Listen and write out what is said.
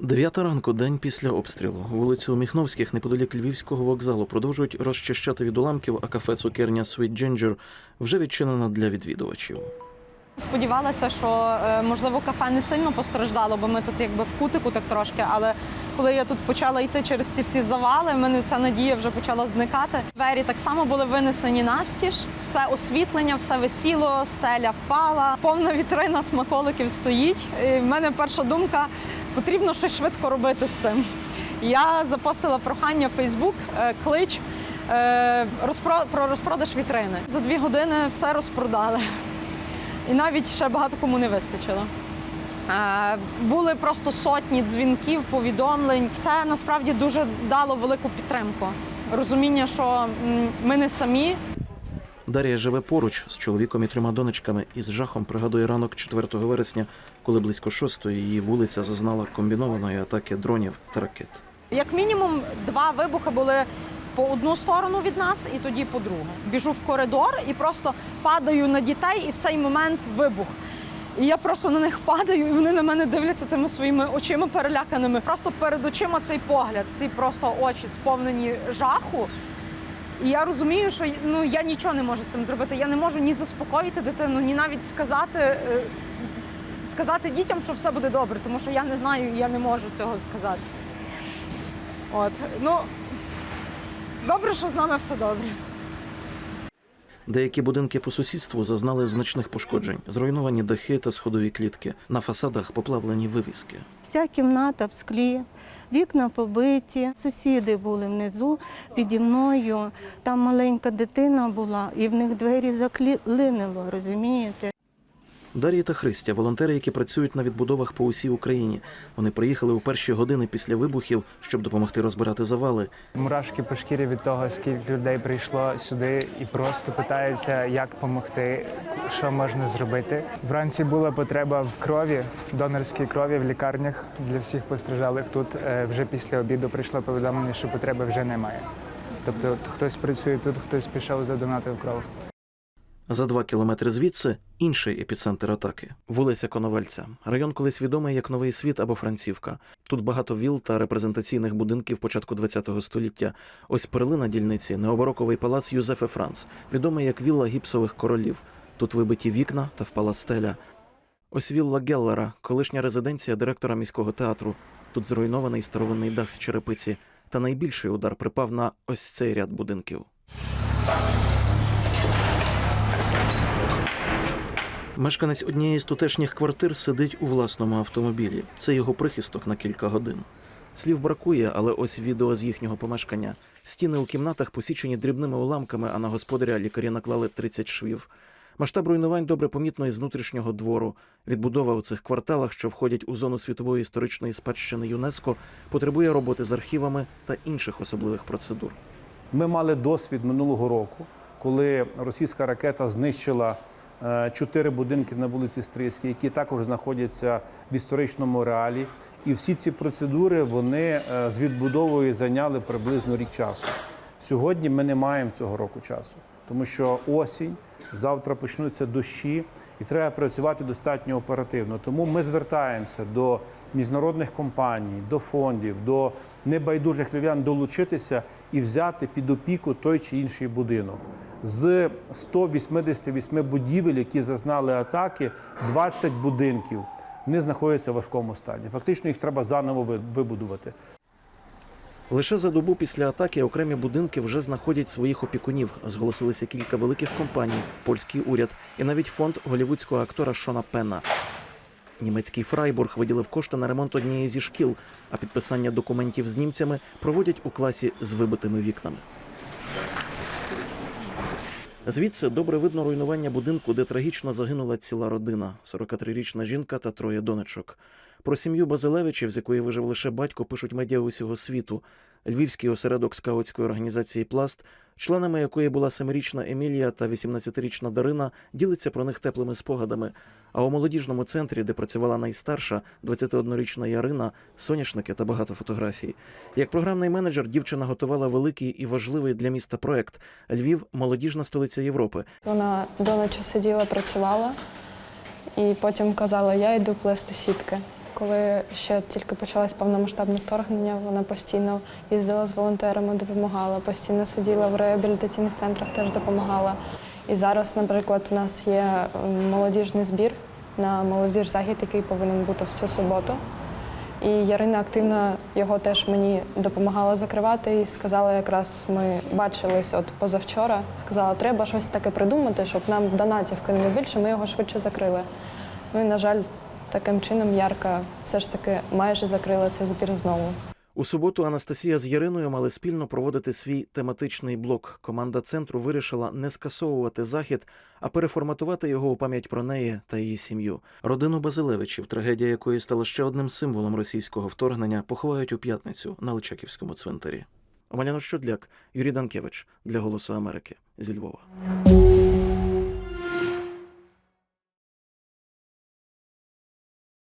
Дев'ята ранку, день після обстрілу. Вулицю Міхновських неподалік Львівського вокзалу продовжують розчищати від уламків, а кафе цукерня Sweet Ginger вже відчинено для відвідувачів. Сподівалася, що е, можливо кафе не сильно постраждало, бо ми тут якби в кутику так трошки. Але коли я тут почала йти через ці всі завали, в мене ця надія вже почала зникати. Двері так само були винесені навстіж, все освітлення, все висіло, стеля впала, повна вітрина смаколиків стоїть. І в мене перша думка потрібно щось швидко робити з цим. Я запостила прохання в Фейсбук, клич е, про розпродаж вітрини. За дві години все розпродали. І навіть ще багато кому не вистачило. Е, Були просто сотні дзвінків, повідомлень. Це насправді дуже дало велику підтримку. Розуміння, що ми не самі, Дар'я живе поруч з чоловіком і трьома донечками і з жахом пригадує ранок 4 вересня, коли близько шостої її вулиця зазнала комбінованої атаки дронів та ракет. Як мінімум, два вибухи були по одну сторону від нас і тоді по другу. Біжу в коридор і просто падаю на дітей, і в цей момент вибух. І я просто на них падаю, і вони на мене дивляться тими своїми очима переляканими. Просто перед очима цей погляд, ці просто очі сповнені жаху. І я розумію, що ну я нічого не можу з цим зробити. Я не можу ні заспокоїти дитину, ні навіть сказати, е, сказати дітям, що все буде добре, тому що я не знаю, і я не можу цього сказати. От ну добре, що з нами все добре. Деякі будинки по сусідству зазнали значних пошкоджень, зруйновані дахи та сходові клітки. На фасадах поплавлені вивіски. Вся кімната в склі, вікна побиті, сусіди були внизу піді мною. Там маленька дитина була, і в них двері заклинило, розумієте? Дар'я та Христя, волонтери, які працюють на відбудовах по усій Україні. Вони приїхали у перші години після вибухів, щоб допомогти розбирати завали. Мурашки по шкірі від того, скільки людей прийшло сюди і просто питаються, як допомогти, що можна зробити. Вранці була потреба в крові, донорській крові в лікарнях для всіх постраждалих. Тут е, вже після обіду прийшло повідомлення, що потреби вже немає. Тобто хтось працює тут, хтось пішов задонатив кров. За два кілометри звідси інший епіцентр атаки вулиця Коновальця. Район колись відомий як Новий Світ або Францівка. Тут багато віл та репрезентаційних будинків початку ХХ століття. Ось перлина дільниці необароковий палац Юзефе Франц, відомий як вілла гіпсових королів. Тут вибиті вікна та впала стеля. Ось вілла Геллера, колишня резиденція директора міського театру. Тут зруйнований старовинний дах з черепиці. Та найбільший удар припав на ось цей ряд будинків. Мешканець однієї з тутешніх квартир сидить у власному автомобілі. Це його прихисток на кілька годин. Слів бракує, але ось відео з їхнього помешкання. Стіни у кімнатах посічені дрібними уламками, а на господаря лікарі наклали 30 швів. Масштаб руйнувань добре помітно із внутрішнього двору. Відбудова у цих кварталах, що входять у зону світової історичної спадщини ЮНЕСКО, потребує роботи з архівами та інших особливих процедур. Ми мали досвід минулого року, коли російська ракета знищила чотири будинки на вулиці Стрийській, які також знаходяться в історичному реалі. І всі ці процедури вони е, з відбудовою зайняли приблизно рік часу. Сьогодні ми не маємо цього року часу, тому що осінь, завтра почнуться дощі, і треба працювати достатньо оперативно. Тому ми звертаємося до міжнародних компаній, до фондів, до небайдужих львів'ян долучитися і взяти під опіку той чи інший будинок. З 188 будівель, які зазнали атаки, 20 будинків вони знаходяться в важкому стані. Фактично їх треба заново вибудувати. Лише за добу після атаки окремі будинки вже знаходять своїх опікунів. Зголосилися кілька великих компаній, польський уряд і навіть фонд голівудського актора Шона Пенна. Німецький Фрайбург виділив кошти на ремонт однієї зі шкіл, а підписання документів з німцями проводять у класі з вибитими вікнами. Звідси добре видно руйнування будинку, де трагічно загинула ціла родина: 43-річна жінка та троє донечок. Про сім'ю Базилевичів, з якої вижив лише батько, пишуть медіа усього світу. Львівський осередок скаутської організації Пласт, членами якої була семирічна Емілія та 18-річна Дарина, ділиться про них теплими спогадами. А у молодіжному центрі, де працювала найстарша, 21-річна Ярина, соняшники та багато фотографій. Як програмний менеджер, дівчина готувала великий і важливий для міста проект Львів молодіжна столиця Європи. Вона до ночі сиділа, працювала і потім казала, я йду плести сітки. Коли ще тільки почалось повномасштабне вторгнення, вона постійно їздила з волонтерами, допомагала, постійно сиділа в реабілітаційних центрах, теж допомагала. І зараз, наприклад, у нас є молодіжний збір на молодіж захід, який повинен бути в цю суботу. І Ярина активно його теж мені допомагала закривати і сказала, якраз ми бачились от позавчора. Сказала, треба щось таке придумати, щоб нам донатів кинули більше, ми його швидше закрили. Ну і на жаль, таким чином Ярка все ж таки майже закрила цей збір знову. У суботу Анастасія з Яриною мали спільно проводити свій тематичний блок. Команда центру вирішила не скасовувати захід, а переформатувати його у пам'ять про неї та її сім'ю. Родину Базилевичів, трагедія якої стала ще одним символом російського вторгнення, поховають у п'ятницю на Личаківському цвинтарі. Омеляно Щодляк, Юрій Данкевич для Голосу Америки зі Львова.